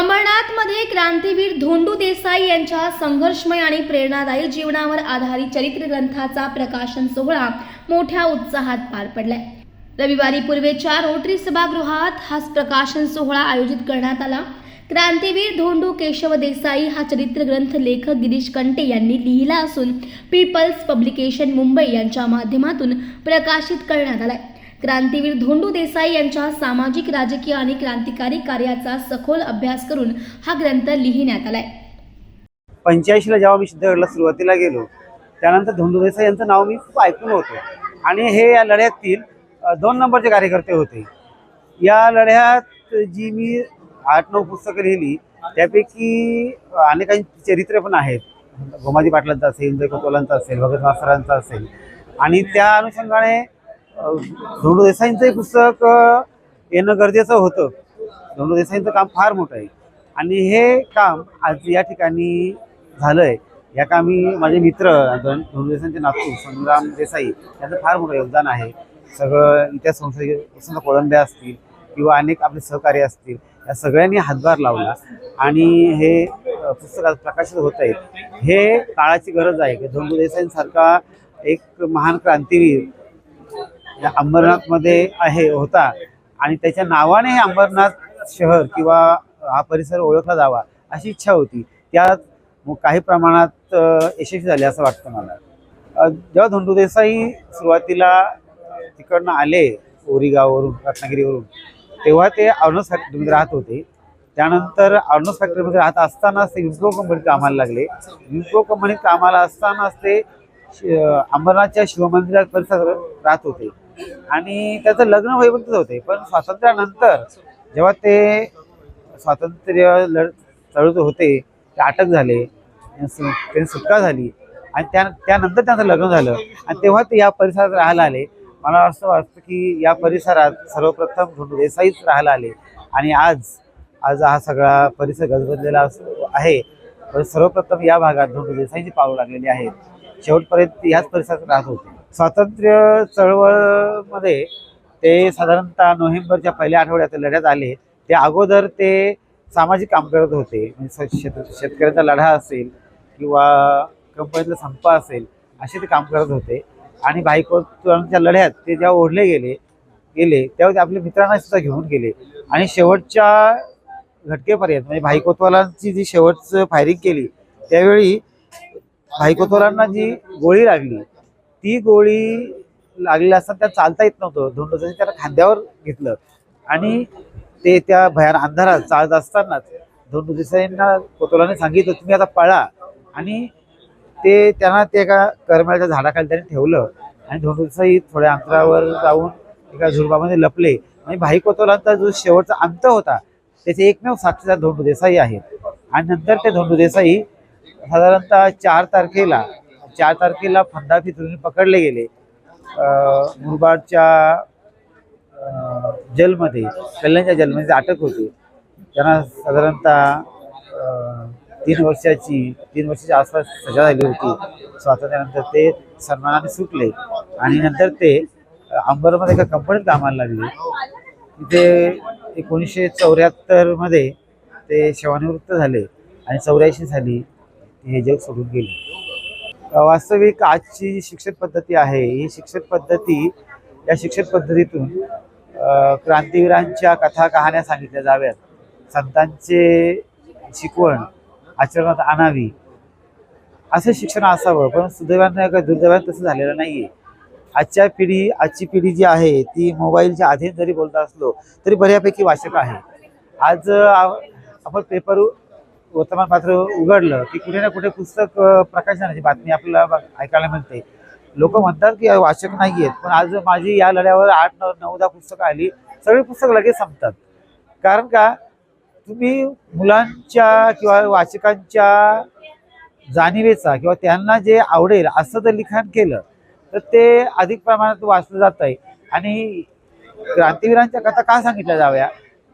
अंबरनाथमध्ये क्रांतीवीर धोंडू देसाई यांच्या संघर्षमय आणि प्रेरणादायी जीवनावर आधारित चरित्र ग्रंथाचा प्रकाशन सोहळा मोठ्या उत्साहात पार पडलाय. रविवारी पूर्वेच्या रोटरी सभागृहात हा प्रकाशन सोहळा आयोजित करण्यात आला. क्रांतीवीर धोंडू केशव देसाई हा चरित्र ग्रंथ लेखक गिरीश कंटे यांनी लिहिला असून पीपल्स पब्लिकेशन मुंबई यांच्या माध्यमातून प्रकाशित करण्यात आलाय. क्रांतीवीर धोंडू देसाई यांच्या सामाजिक राजकीय आणि क्रांतिकारी कार्याचा सखोल अभ्यास करून हा ग्रंथ लिहिण्यात आलाय. पंच्याऐंशीला जेव्हा मी सिद्धगडला सुरुवातीला गेलो त्यानंतर धोंडू देसाई यांचं नाव मी खूप ऐकून होतो. आणि हे या लढ्यातील दोन नंबरचे कार्यकर्ते होते. या लढ्यात जी मी आठ नऊ पुस्तकं लिहिली त्यापैकी अनेकांची चरित्र पण आहेत. गोमाजी पाटलांचं असेल इंद्र कोतवालांचं असेल भगत मास्तरांचं असेल. आणि त्या अनुषंगाने धोंडू देसाईंचंही पुस्तक येणं गरजेचं होतं. धोंडू देसाईंचं काम फार मोठं आहे. आणि हे काम आज या ठिकाणी झालंय. या कामी माझे मित्र दोन धोंडू देसाईंचे नातू संग्राम देसाई यांचं फार मोठं योगदान आहे. सगळं इतिहास संशोधक कोळंब्या असतील किंवा अनेक आपले सहकारी असतील या सगळ्यांनी हातभार लावला. आणि हे पुस्तक आज प्रकाशित होत आहे. हे काळाची गरज आहे. की धोंडू देसाईंसारखा एक महान क्रांतीवीर या अंबरनाथमध्ये आहे होता. आणि त्याच्या नावाने हे अंबरनाथ शहर किंवा हा परिसर ओळखला जावा अशी इच्छा होती. त्यात मग काही प्रमाणात यशस्वी झाले असं वाटतं मला. जेव्हा धोंडू देसाई सुरुवातीला तिकडनं आले ओरीगाववरून रत्नागिरीवरून तेव्हा ते ऑर्नस फॅक्टरीमध्ये राहत होते. त्यानंतर ऑर्नस फॅक्टरीमध्ये राहत असतानाच ते विप्रो कंपनीत कामाला लागले. विप्रो कंपनीत कामाला असतानाच ते अंबरनाथच्या शिवमंदिरात परिसर राहत होते. आणि त्याचं लग्न होईपर्यंत होते. पण स्वातंत्र्यानंतर जेव्हा ते स्वातंत्र्य लढ चळत होते ते अटक झाले सु- त्यांची सुटका झाली आणि त्या त्यानंतर त्यांचं लग्न झालं. आणि तेव्हा ते या परिसरात राहायला आले. मला असं वाटतं की या परिसरात सर्वप्रथम धोंडू देसाईच राहायला आले. आणि आज आज हा सगळा परिसर गजबजलेला आहे. पण सर्वप्रथम या भागात धोंडू देसाईची पावलं लागलेली आहेत. शेवटपर्यंत याच परिसरात राहत होते. स्वातंत्र्य चळवळमध्ये ते साधारणतः नोव्हेंबरच्या पहिल्या आठवड्यात लढ्यात आले. ते अगोदर ते सामाजिक काम करत होते. म्हणजे शेत शेतकऱ्यांचा लढा असेल किंवा कंपनीतला संप असेल असे ते काम करत होते. आणि बायकोच्या लढ्यात ते जेव्हा ओढले गेले गेले तेव्हा ते आपल्या मित्रांना सुद्धा घेऊन गेले. आणि शेवटच्या घटकेपर्यंत म्हणजे भाई कोतवालांची जी शेवटचं फायरिंग केली त्यावेळी भाई कोतवालांना जी गोळी लागली ती गोळी लागली असताना त्या चालता येत नव्हतं. धोंडोसाने त्याला खांद्यावर घेतलं. आणि ते त्या भयान अंधारात चालत असतानाच धोंडू कोतोलाने सांगितलं तुम्ही आता पळा. आणि ते त्यांना ते एका करमाळ्याच्या झाडाखाली त्यांनी ठेवलं. आणि धोंडोजीसाई थोड्या अंतरावर जाऊन एका झुडबामध्ये लपले. आणि भाई कोतोलांचा जो शेवटचा अंत होता त्याचे एकमेव साक्षीदार धोंडू देसाई आहेत. आणि नंतर ते धोंडू देसाई साधारणतः चार तारखेला चार तारखेला फंदा फितरून पकडले गेले. मुरबाडच्या जेलमध्ये कल्याणच्या जेलमध्ये अटक होती. त्यांना साधारणतः तीन वर्षाची तीन वर्षाच्या आसपास सजा झाली होती. स्वातंत्र्यानंतर ते सन्मानाने सुटले. आणि नंतर ते अंबरमध्ये एका कंपनीत कामाला लागले. तिथे एकोणीसशे चौऱ्याहत्तरमध्ये ते सेवानिवृत्त झाले आणि चौऱ्याऐंशी साली ते हे जग सोडून गेले. वास्तविक आजची जी शिक्षण पद्धती आहे ही शिक्षण पद्धती या शिक्षण पद्धतीतून क्रांतीवीरांच्या कथा कहाण्या सांगितल्या जाव्यात. संतांचे शिकवण आचरणात आणावी. असं शिक्षण असावं पण सुदैवानं का दुर्दैवानं तसं झालेलं नाहीये. आजच्या पिढी आजची पिढी जी आहे ती मोबाईलच्या अधीन जरी बोलत असलो तरी बऱ्यापैकी वाचक आहे. आज आपण पेपर वर्तमानपत्र उघडलं की कुठे ना कुठे पुस्तक प्रकाशनाची बातमी आपल्याला ऐकायला मिळते. लोक म्हणतात की वाचक नाही आहेत. पण आज माझी या लढ्यावर आठ नऊ नऊ दहा पुस्तकं आली सगळी पुस्तकं लगेच संपतात. कारण का? तुम्ही मुलांच्या किंवा वाचकांच्या जाणीवेचा किंवा त्यांना जे आवडेल असं जर लिखाण केलं तर ते अधिक प्रमाणात वाचलं जात आहे आणि क्रांतीवीरांच्या कथा का सांगितल्या जाव्या?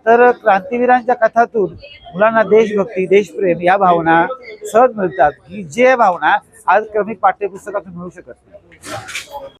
तर क्रांतीवीरांच्या कथातून मुलांना देशभक्ती देशप्रेम या भावना सहज मिळतात. की जे भावना आज क्रमिक पाठ्यपुस्तकातून मिळू शकत नाही.